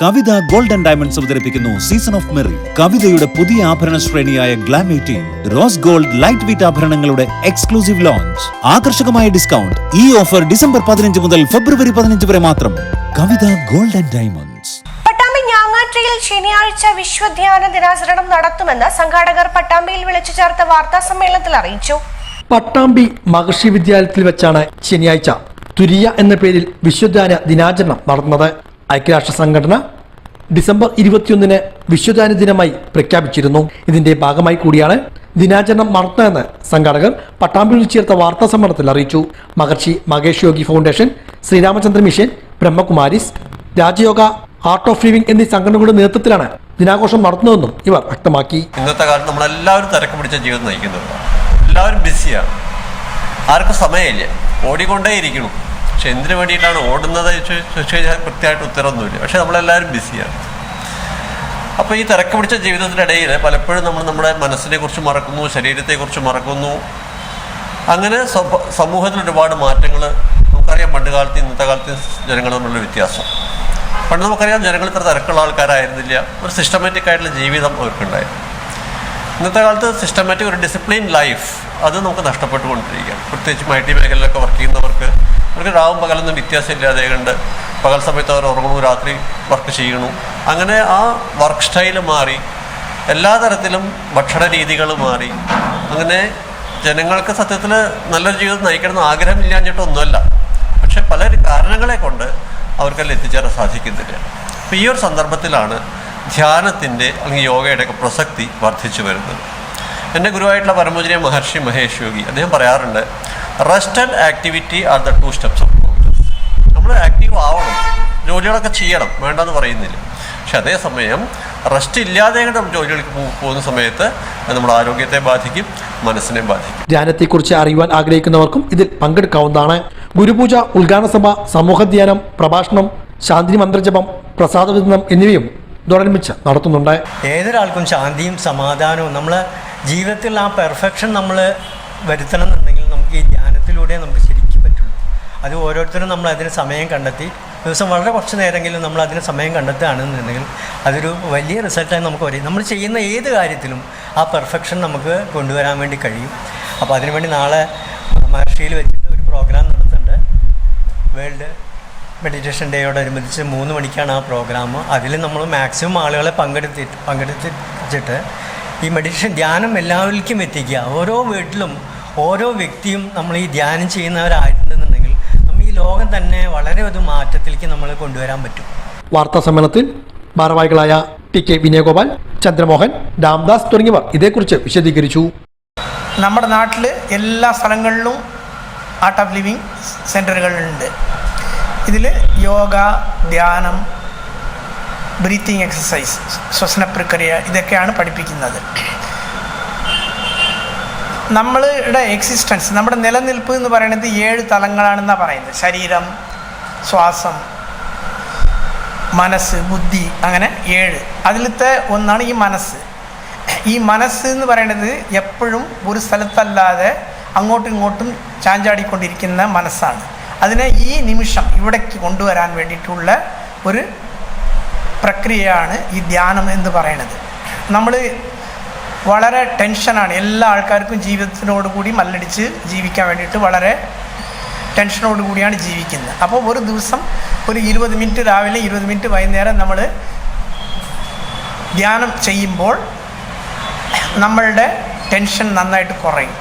കവിത golden diamonds അവതരിപ്പിക്കുന്നു season of merry കവിതയുടെ പുതിയ ആഭരണ ശ്രേണിയായ glam eighteen rose gold light weight ആഭരണങ്ങളുടെ exclusive launch ആകർഷകമായ ഡിസ്കൗണ്ട് ഈ ഓഫർ ഡിസംബർ പതിനഞ്ച് മുതൽ ഫെബ്രുവരി പതിനഞ്ച് വരെ മാത്രം. കവിത ഗോൾഡൻ ഡയമണ്ട്സ്. പട്ടാമ്പി ശനിയാഴ്ച വിശ്വധ്യാന ദിനാചരണം നടത്തുമെന്ന് സംഘാടകർ പട്ടാമ്പിയിൽ വിളിച്ചു ചേർത്ത വാർത്താ സമ്മേളനത്തിൽ അറിയിച്ചു. പട്ടാമ്പി മഹർഷി വിദ്യാലയത്തിൽ വെച്ചാണ് ശനിയാഴ്ച തുരിയ എന്ന പേരിൽ വിശ്വധ്യാന ദിനാചരണം നടന്നത്. ഐക്യരാഷ്ട്ര സംഘടന ഡിസംബർ ഇരുപത്തിയൊന്നിന് വിശ്വദാന ദിനമായി പ്രഖ്യാപിച്ചിരുന്നു. ഇതിന്റെ ഭാഗമായി കൂടിയാണ് ദിനാചരണം നടത്തുന്നതെന്ന് സംഘാടകർ പട്ടാമ്പിയിൽ ചേർത്ത വാർത്താ സമ്മേളനത്തിൽ അറിയിച്ചു. Maharishi Mahesh Yogi foundation Shri Ram Chandra mission Brahma Kumaris Rajayoga art of living എന്നീ സംഘടനകളുടെ നേതൃത്വത്തിലാണ് ദിനാഘോഷം നടത്തുന്നതെന്നും ഇവർ വ്യക്തമാക്കി. ഇന്നത്തെ കാലത്ത് നമ്മൾ എല്ലാവരും തിരക്ക് പിടിച്ച ജീവിതം നയിക്കുന്നുണ്ട് എല്ലാവരും ബിസിയാണ്. ആർക്കും സമയമില്ല. ഓടിക്കൊണ്ടേയിരിക്കണം പക്ഷെ എന്തിനു വേണ്ടിയിട്ടാണ് ഓടുന്നത് ചോദിച്ചു കഴിഞ്ഞാൽ കൃത്യമായിട്ട് ഉത്തരവൊന്നുമില്ല. പക്ഷെ നമ്മളെല്ലാവരും ബിസിയാണ്. അപ്പോൾ ഈ തിരക്ക് പിടിച്ച ജീവിതത്തിന്റെ ജീവിതത്തിനിടയിൽ പലപ്പോഴും നമ്മൾ നമ്മുടെ മനസ്സിനെ കുറിച്ച് മറക്കുന്നു ശരീരത്തെ ശരീരത്തെക്കുറിച്ച് മറക്കുന്നു. അങ്ങനെ സമൂഹത്തിൽ ഒരുപാട് മാറ്റങ്ങൾ നമുക്കറിയാം. പണ്ട് കാലത്ത് ഇന്നത്തെ കാലത്ത് ജനങ്ങൾ തമ്മിലുള്ള വ്യത്യാസം. പണ്ട് നമുക്കറിയാം ജനങ്ങൾ ഇത്ര തിരക്കുള്ള ആൾക്കാരായിരുന്നില്ല. ഒരു സിസ്റ്റമാറ്റിക് ആയിട്ടുള്ള ജീവിതം അവർക്കുണ്ടായിരുന്നു. ഇന്നത്തെ കാലത്ത് സിസ്റ്റമാറ്റിക് ഒരു ഡിസിപ്ലിൻ ലൈഫ് അത് നമുക്ക് നഷ്ടപ്പെട്ടുകൊണ്ടിരിക്കുകയാണ്. പ്രത്യേകിച്ചും ഐ ടി മേഖലയിലൊക്കെ വർക്ക് ചെയ്യുന്നവർക്ക് അവർക്ക് രാവും പകലൊന്നും വ്യത്യാസമില്ലാതെ കണ്ട് പകൽ സമയത്ത് അവർ ഉറങ്ങണു രാത്രി വർക്ക് ചെയ്യണു അങ്ങനെ ആ വർക്ക് സ്റ്റൈൽ മാറി എല്ലാ തരത്തിലും ഭക്ഷണ രീതികൾ മാറി. അങ്ങനെ ജനങ്ങൾക്ക് സത്യത്തിൽ നല്ലൊരു ജീവിതം നയിക്കണമെന്ന് ആഗ്രഹമില്ലാഞ്ഞിട്ടൊന്നുമല്ല പക്ഷെ പല കാരണങ്ങളെ കൊണ്ട് അവർക്കെല്ലാം എത്തിച്ചേരാൻ സാധിക്കുന്നില്ല. അപ്പോൾ ഈ ഒരു സന്ദർഭത്തിലാണ് ധ്യാനത്തിന്റെ അല്ലെങ്കിൽ യോഗയുടെ ഒക്കെ പ്രസക്തി വർദ്ധിച്ചു വരുന്നത്. എന്റെ ഗുരുവായിട്ടുള്ള പരമോചനീയ മഹർഷി മഹേഷ് യോഗി അദ്ദേഹം പറയാറുണ്ട് rest and activity are the two steps of progress. നമ്മൾ ആക്റ്റീവ് ആവണം. ജോലികളൊക്കെ ചെയ്യണം. വേണ്ടെന്ന് പറയുന്നില്ല. പക്ഷെ അതേസമയം റെസ്റ്റ് ഇല്ലാതെ നമ്മൾ ജോലികൾക്ക് പോകുന്ന സമയത്ത് നമ്മുടെ ആരോഗ്യത്തെ ബാധിക്കും മനസ്സിനെ ബാധിക്കും. ധ്യാനത്തെക്കുറിച്ച് അറിയുവാൻ ആഗ്രഹിക്കുന്നവർക്കും ഇതിൽ പങ്കെടുക്കാവുന്നതാണ്. ഗുരുപൂജ ഉദ്ഘാടന സഭ സമൂഹധ്യാനം പ്രഭാഷണം ശാന്തി മന്ത്രജപം പ്രസാദ വിതരണം എന്നിവയും ഇതോടനുബന്ധിച്ച് നടത്തുന്നുണ്ട്. ഏതൊരാൾക്കും ശാന്തിയും സമാധാനവും നമ്മൾ ജീവിതത്തിൽ ആ പെർഫെക്ഷൻ നമ്മൾ വരുത്തണം ഈ ധ്യാനത്തിലൂടെ നമുക്ക് ശരിക്കും പറ്റുള്ളൂ. അത് ഓരോരുത്തരും നമ്മൾ അതിന് സമയം കണ്ടെത്തി. ദിവസം വളരെ കുറച്ച് നേരമെങ്കിലും നമ്മൾ അതിന് സമയം കണ്ടെത്തുകയാണെന്നുണ്ടെങ്കിൽ അതൊരു വലിയ റിസൾട്ടായി നമുക്ക് വരും. നമ്മൾ ചെയ്യുന്ന ഏത് കാര്യത്തിലും ആ പെർഫെക്ഷൻ നമുക്ക് കൊണ്ടുവരാൻ വേണ്ടി കഴിയും. അപ്പോൾ അതിനുവേണ്ടി നാളെ മഹർഷിയിൽ വെച്ചിട്ട് ഒരു പ്രോഗ്രാം നടത്തുന്നുണ്ട്. വേൾഡ് മെഡിറ്റേഷൻ ഡേയോടനുബന്ധിച്ച് മൂന്ന് മണിക്കാണ് ആ പ്രോഗ്രാം. അതിൽ നമ്മൾ മാക്സിമം ആളുകളെ പങ്കെടുത്തി പങ്കെടുത്തിട്ട് ഈ മെഡിറ്റേഷൻ ധ്യാനം എല്ലാവർക്കും എത്തിക്കുക. ഓരോ വീട്ടിലും ഓരോ വ്യക്തിയും നമ്മൾ ഈ ധ്യാനം ചെയ്യുന്നവരായിട്ടുണ്ടെന്നുണ്ടെങ്കിൽ നമ്മൾ ഈ ലോകം തന്നെ വളരെ ഒരു മാറ്റത്തിലേക്ക് നമ്മൾ കൊണ്ടുവരാൻ പറ്റും. വാർത്താ സമ്മേളനത്തിൽ ഭാരവാഹികളായ ടി കെ വിനയഗോപാൽ ചന്ദ്രമോഹൻ രാംദാസ് തുടങ്ങിയവർ ഇതേക്കുറിച്ച് വിശദീകരിച്ചു. നമ്മുടെ നാട്ടിൽ എല്ലാ സ്ഥലങ്ങളിലും ആർട്ട് ഓഫ് ലിവിങ് സെന്ററുകളുണ്ട് ഇതിൽ യോഗ ധ്യാനം ബ്രീത്തിങ് എക്സസൈസ് ശ്വസന പ്രക്രിയ ഇതൊക്കെയാണ് പഠിപ്പിക്കുന്നത്. നമ്മളുടെ എക്സിസ്റ്റൻസ് നമ്മുടെ നിലനിൽപ്പ് എന്ന് പറയുന്നത് ഏഴ് തലങ്ങളാണെന്നാണ് പറയുന്നത്. ശരീരം ശ്വാസം മനസ്സ് ബുദ്ധി അങ്ങനെ ഏഴ്. അതിലത്തെ ഒന്നാണ് ഈ മനസ്സ്. ഈ മനസ്സ് എന്ന് പറയുന്നത് എപ്പോഴും ഒരു സ്ഥലത്തല്ലാതെ അങ്ങോട്ടും ഇങ്ങോട്ടും ചാഞ്ചാടിക്കൊണ്ടിരിക്കുന്ന മനസ്സാണ്. അതിനെ ഈ നിമിഷം ഇവിടേക്ക് കൊണ്ടുവരാൻ വേണ്ടിയിട്ടുള്ള ഒരു പ്രക്രിയയാണ് ഈ ധ്യാനം എന്ന് പറയുന്നത്. നമ്മൾ വളരെ ടെൻഷനാണ്. എല്ലാ ആൾക്കാർക്കും ജീവിതത്തിനോട് കൂടി മല്ലടിച്ച് ജീവിക്കാൻ വേണ്ടിയിട്ട് വളരെ ടെൻഷനോട് കൂടിയാണ് ജീവിക്കുന്നത്. അപ്പോൾ ഒരു ദിവസം ഒരു ഇരുപത് മിനിറ്റ് രാവിലെ ഇരുപത് മിനിറ്റ് വൈകുന്നേരം നമ്മൾ ധ്യാനം ചെയ്യുമ്പോൾ നമ്മളുടെ ടെൻഷൻ നന്നായിട്ട് കുറയും.